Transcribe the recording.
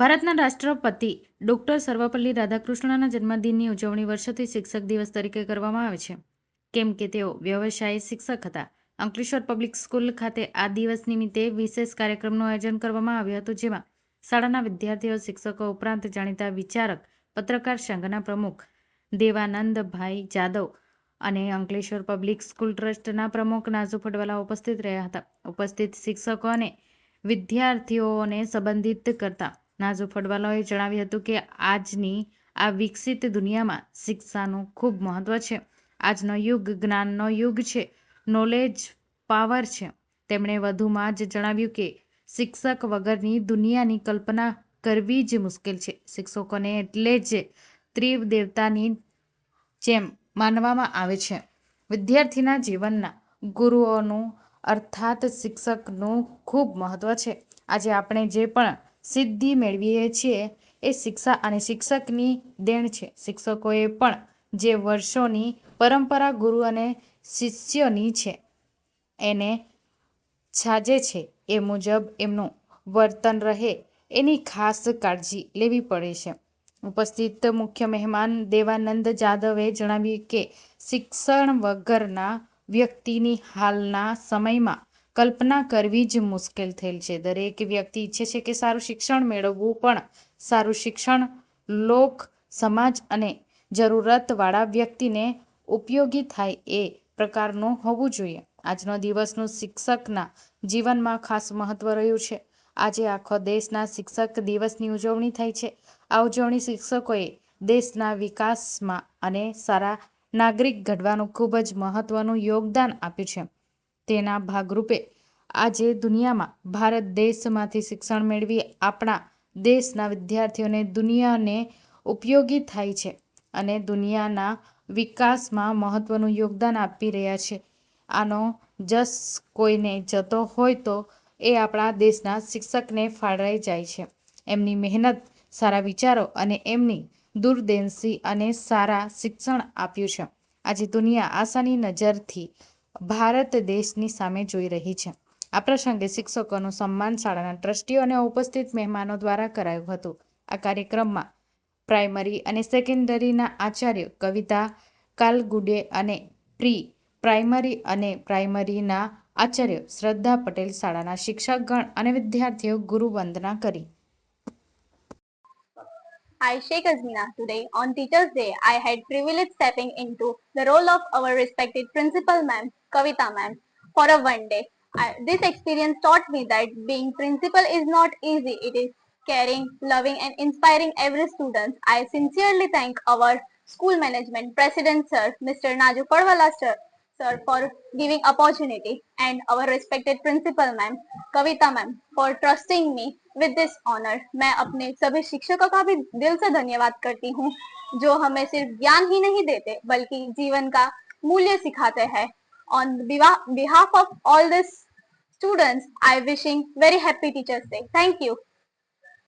ભારતના રાષ્ટ્રપતિ ડૉક્ટર સર્વપલ્લી રાધાકૃષ્ણના જન્મદિનની ઉજવણી વર્ષોથી શિક્ષક દિવસ તરીકે કરવામાં આવે છે. કેમ કે તેઓ વ્યવસાયી શિક્ષક હતા. અંકલેશ્વર પબ્લિક સ્કૂલ ખાતે આ દિવસ નિમિત્તે વિશેષ કાર્યક્રમનું આયોજન કરવામાં આવ્યું હતું, જેમાં શાળાના વિદ્યાર્થીઓ, શિક્ષકો ઉપરાંત જાણીતા વિચારક, પત્રકાર સંઘના પ્રમુખ દેવાનંદભાઈ જાદવ અને અંકલેશ્વર પબ્લિક સ્કૂલ ટ્રસ્ટના પ્રમુખ નાઝુ ફડવાલા ઉપસ્થિત રહ્યા હતા. ઉપસ્થિત શિક્ષકો અને વિદ્યાર્થીઓને સંબંધિત કરતા નાઝુ ફડવાલાઓએ જણાવ્યું હતું કે આજની આ વિકસિત દુનિયામાં શિક્ષાનું ખૂબ મહત્વ છે. આજનો યુગ જ્ઞાનનો યુગ છે નોલેજ પાવર છે. તેમણે વધુમાં જ જણાવ્યું કે શિક્ષક વગરની દુનિયાની કલ્પના કરવી જ મુશ્કેલ છે. શિક્ષકોને એટલે જ ત્રિદેવતાની જેમ માનવામાં આવે છે. વિદ્યાર્થીના જીવનના ગુરુઓનું અર્થાત શિક્ષકનું ખૂબ મહત્વ છે. આજે આપણે જે પણ સિદ્ધિ મેળવીએ છીએ એ શિક્ષા અને શિક્ષકની દેણ છે. શિક્ષકોએ પણ જે વર્ષોની પરંપરા ગુરુ અને શિષ્યની છે, એને છાજે છે એ મુજબ એમનું વર્તન રહે એની ખાસ કાળજી લેવી પડે છે. ઉપસ્થિત મુખ્ય મહેમાન દેવાનંદ જાદવે જણાવ્યું કે શિક્ષણ વગરના વ્યક્તિની હાલના સમયમાં કલ્પના કરવી જ મુશ્કેલ થયેલ છે. દરેક વ્યક્તિ ઈચ્છે છે કે સારું શિક્ષણ મેળવવું, પણ સારું શિક્ષણ લોક, સમાજ અને જરૂરતવાળા વ્યક્તિને ઉપયોગી થાય એ પ્રકારનું હોવું જોઈએ. આજનો દિવસનું શિક્ષકના જીવનમાં ખાસ મહત્વ રહ્યું છે. આજે આખો દેશના શિક્ષક દિવસની ઉજવણી થાય છે. આ ઉજવણી શિક્ષકોએ દેશના વિકાસમાં અને સારા નાગરિક ઘડવાનું ખૂબ જ મહત્વનું યોગદાન આપ્યું છે. તેના ભાગરૂપે આજે દુનિયામાં ભારત દેશમાંથી શિક્ષણ મેળવી આપણા દેશના વિદ્યાર્થીઓને દુનિયાને ઉપયોગી થાય છે અને દુનિયાના વિકાસમાં મહત્વનું યોગદાન આપી રહ્યા છે. આનો જસ કોઈને જતો હોય તો એ આપણા દેશના શિક્ષકને ફાળવાઈ જાય છે. એમની મહેનત, સારા વિચારો અને એમની દૂરદેશી અને સારા શિક્ષણ આપ્યું છે. આજે દુનિયા આશાની નજરથી ભારત દેશની સામે જોઈ રહી છે. આ પ્રસંગે શિક્ષકોનું સન્માન શાળાના ટ્રસ્ટીઓ અને ઉપસ્થિત મહેમાનો દ્વારા કરાયું હતું. આ કાર્યક્રમમાં પ્રાઇમરી અને સેકન્ડરીના આચાર્ય કવિતા કાલગુડે અને પ્રી પ્રાઇમરી અને પ્રાઇમરીના આચાર્ય શ્રદ્ધા પટેલ શાળાના શિક્ષકગણ અને વિદ્યાર્થીઓ ગુરુ વંદના કરી. I, Sheikh Azmina, today on Teachers' Day, I had privilege stepping into the role of our respected principal ma'am, Kavita ma'am, for a one day. I, this experience taught me that being principal is not easy. It is caring, loving and inspiring every student. I sincerely thank our school management, President Sir, Mr. Naju Parwala Sir, sir for giving opportunity and our respected principal ma'am, Kavita ma'am for trusting me with this honor. मैं अपने सभी शिक्षकों का भी दिल से धन्यवाद करती हूँ जो हमें सिर्फ़ ज्ञान ही नहीं देते बल्कि जीवन का मूल्य सिखाते हैं on behalf of all these students i wishing very happy teachers day. Thank you